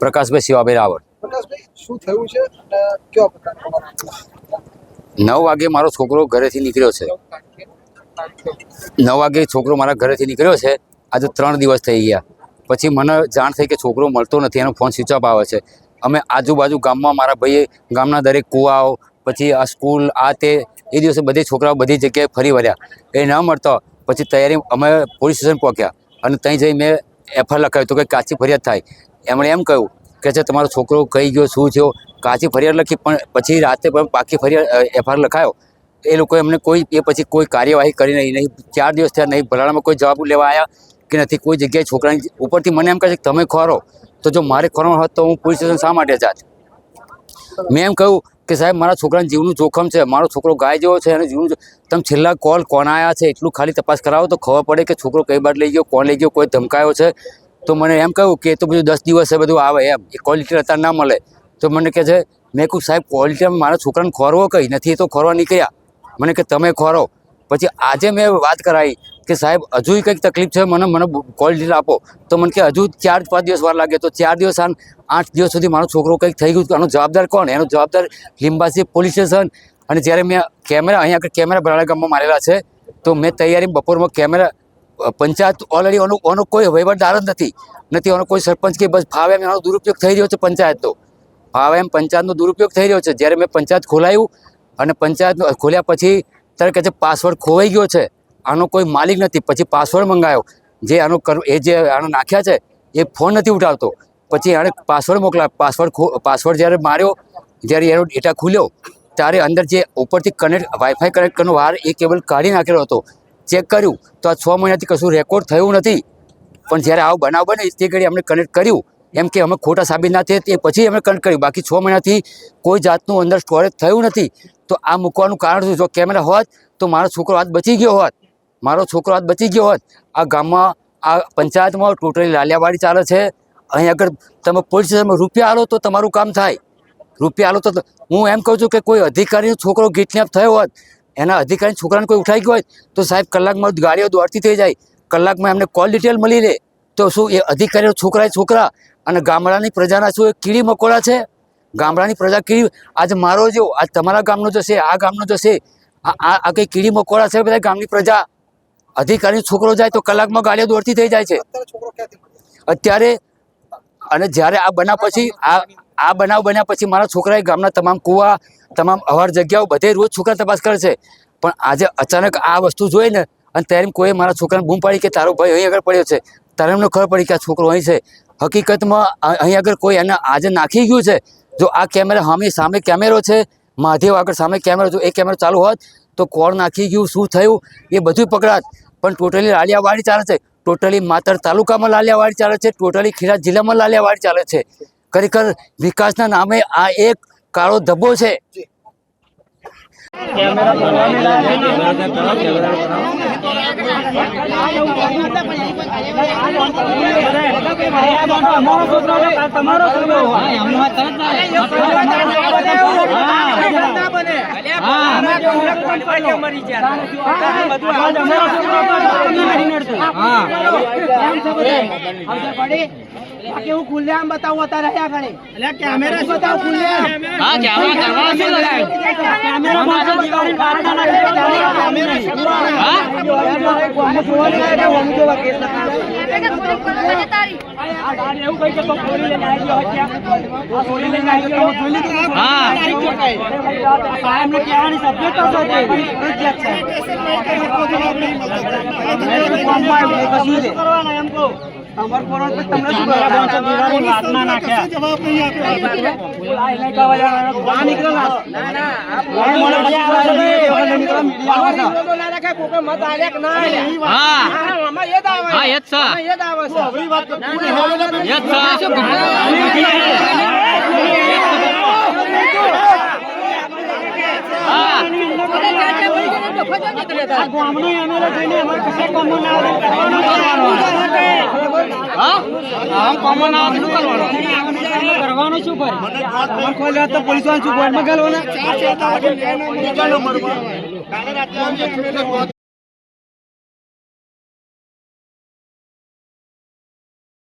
પ્રકાશભાઈ શિવાભાઈ રાવળ. નવ વાગે મારો છોકરો ઘરેથી નીકળ્યો છે. નવ વાગે છોકરો મારા ઘરેથી નીકળ્યો છે. આજે ત્રણ દિવસ થઈ ગયા. પછી મને જાણ થઈ કે છોકરો મળતો નથી, એનો ફોન સ્વિચ ઓફ આવે છે. અમે આજુબાજુ ગામમાં મારા ભાઈએ, ગામના દરેક કૂવાઓ, પછી આ સ્કૂલ, આ તે, એ દિવસે બધી છોકરાઓ બધી જગ્યાએ ફરી વળ્યા. એ ન મળતો પછી તૈયારી અમે પોલીસ સ્ટેશન પહોંચ્યા અને ત્યાં જઈ મેં એફઆઈઆર લખાવ્યું તો કે કાચી ફરિયાદ થાય. એમણે એમ કહ્યું કે છે, તમારો છોકરો કઈ ગયો, શું થયો? કાચી ફરિયાદ લખી, પણ પછી રાતે પણ પાકી ફરિયાદ એફઆઈઆર લખાયો. એ લોકોએ અમને કોઈ, એ પછી કોઈ કાર્યવાહી કરી નહીં નહીં, ચાર દિવસ થયા નહીં ભલાણામાં કોઈ જવાબ લેવા આવ્યા કે નથી. કોઈ જગ્યાએ છોકરાની ઉપરથી મને એમ કહે છે કે, તમે ખોરો. તો જો મારે ખોરવાનું હોત તો હું પોલીસ સ્ટેશન શા માટે જાત? મેં એમ કહ્યું કે સાહેબ, મારા છોકરાના જીવનું જોખમ છે, મારો છોકરો ગાય જેવો છે અને જીવનું તમે છેલ્લા કોલ કોણ આવ્યા છે, એટલું ખાલી તપાસ કરાવો તો ખબર પડે કે છોકરો કઈ બાદ લઈ ગયો, કોણ લઈ ગયો, કોઈ ધમકાયો છે. તો મને એમ કહ્યું કે તો બધું દસ દિવસે બધું આવે એમ, એ ક્વોલિટી અત્યારે ના મળે. તો મને કહે છે, મેં કહ્યું, સાહેબ ક્વોલિટીમાં મારા છોકરાને ખોરવો કંઈ? નથી એ તો ખોરવા નીકળ્યા. મને કે, તમે ખોરો. પછી આજે મેં વાત કરાવી કે સાહેબ હજુ કંઈક તકલીફ છે? મને મને કોલ ડીલ આપો. તો મને કે, હજુ ચાર પાંચ દિવસ વાર લાગે. તો ચાર દિવસ આન આઠ દિવસ સુધી મારો છોકરો કંઈક થઈ ગયું આનો જવાબદાર કોણ? એનો જવાબદાર લીંબાસી પોલીસ સ્ટેશન. અને જ્યારે મેં કેમેરા, અહીંયા આગળ કેમેરા ભરાડા ગામમાં મારેલા છે, તો મેં તૈયારી બપોરમાં કેમેરા પંચાયત ઓલરેડી ઓનો આનો કોઈ વહીવટદાર જ નથી. નથી એનો કોઈ સરપંચ કે બસ ફાવે એમ એનો દુરુપયોગ થઈ રહ્યો છે પંચાયતનો. ફાવે એમ પંચાયતનો દુરુપયોગ થઈ રહ્યો છે. જ્યારે મેં પંચાયત ખોલાયું અને પંચાયત ખોલ્યા પછી ત્યારે કહે છે પાસવર્ડ ખોવાઈ ગયો છે. આનો કોઈ માલિક નથી. પછી પાસવર્ડ મંગાવ્યો જે આનો એ જે આનો નાખ્યા છે, એ ફોન નથી ઉઠાવતો. પછી એણે પાસવર્ડ મોકલા પાસવર્ડ પાસવર્ડ જ્યારે માર્યો, જ્યારે એનો ડેટા ખુલ્યો, ત્યારે અંદર જે ઉપરથી કનેક્ટ વાઈફાઈ કનેક્ટ કરનો વાર એ કેબલ કાઢી નાખેલો હતો. ચેક કર્યું, તો આ છ મહિનાથી કશું રેકોર્ડ થયું નથી. પણ જ્યારે આવો બનાવ બને, તે ઘડી અમને કનેક્ટ કર્યું. એમ કે અમે ખોટા સાબિત ના થયે, તે પછી અમે કનેક્ટ કર્યું. બાકી છ મહિનાથી કોઈ જાતનું અંદર સ્ટોરેજ થયું નથી. તો આ મૂકવાનું કારણ શું? જો કેમેરા હોત, તો મારો છોકરો હાથ બચી ગયો હોત. મારો છોકરો આજ બચી ગયો હોત. આ ગામમાં, આ પંચાયતમાં ટોટલી લાલિયાવાડી ચાલે છે. અહીં આગળ તમે પોલીસ સ્ટેશનમાં રૂપિયા આલો તો તમારું કામ થાય. રૂપિયા આલો તો હું એમ કહું છું કે કોઈ અધિકારીનો છોકરો કિડનેપ થયો હોત, એના અધિકારી છોકરાને કોઈ ઉઠાઈ ગયો હોય તો સાહેબ કલાકમાં ગાડીઓ દોડતી થઈ જાય. કલાકમાં એમને કોલ ડિટેલ મળી લે તો શું એ અધિકારીઓ છોકરા છોકરા? અને ગામડાની પ્રજાના શું એ કીડી મકોડા છે? ગામડાની પ્રજા કીડી, આજે મારો જો, આજ તમારા ગામનો જશે આ ગામનો જશે આ આ કંઈ કીડી મકોડા છે બધા ગામની પ્રજા? અધિકારી છોકરો જાય તો કલાકમાં ગાડીઓ દોડતી થઈ જાય છે. અત્યારે અને જ્યારે આ બનાવ પછી આ આ બનાવ બન્યા પછી મારા છોકરાએ ગામના તમામ કુવા તમામ અવાર જગ્યાઓ બધે રોજ છોકરા તપાસ કરે છે. પણ આજે અચાનક આ વસ્તુ જોઈ ને અને ત્યારે કોઈ મારા છોકરાને બૂમ પાડી કે તારો ભાઈ અહીં આગળ પડ્યો છે. ત્યારે એમને ખબર પડી કે આ છોકરો અહીં છે. હકીકતમાં અહીં આગળ કોઈ એને આજે નાખી ગયું છે. જો આ કેમેરા સામે સામે કેમેરો છે મહાદેવ આગળ સામે કેમેરો જો એ કેમેરો ચાલુ હોત તો કોણ નાખી ગયું શું થયું એ બધું પકડાત. પણ ટોટલી લાલિયાવાડી ચાલે છે. ટોટલી માતર તાલુકામાં લાલિયાવાડી ચાલે છે, ટોટલી ખેડા જિલ્લામાં લાલિયાવાડી ચાલે છે. ખરેખર વિકાસના નામે આ એક કાળો ધબ્બો છે. હું ખુલ્લેઆમ બતાવું અત્યારે રહ્યા ઘણી. એટલે કેમેરા બતાવ? ખુલ્લેઆમ કેમેરા એવું કઈ કે તો ચોરી લઈને આવી ગયો હત્યા આ ચોરી લઈને આવી ગયો જોઈ લીધું હા સાહેબ ને કહેવાની સબ્જેક્ટ તે છે ગામમાં આવ્યું, કશું છે. અમાર પોરો તો તમને શું? હાથમાં નાખ્યા. આ એને કહેવા જવાનું. બહાર નીકળો ના. ને, નહીં આ કામમાં ના. હા આમ common આવે તો શું કરવાનું? શું કરે? પોલીસવાળા શું કોર્ટમાં ઘાલવાના?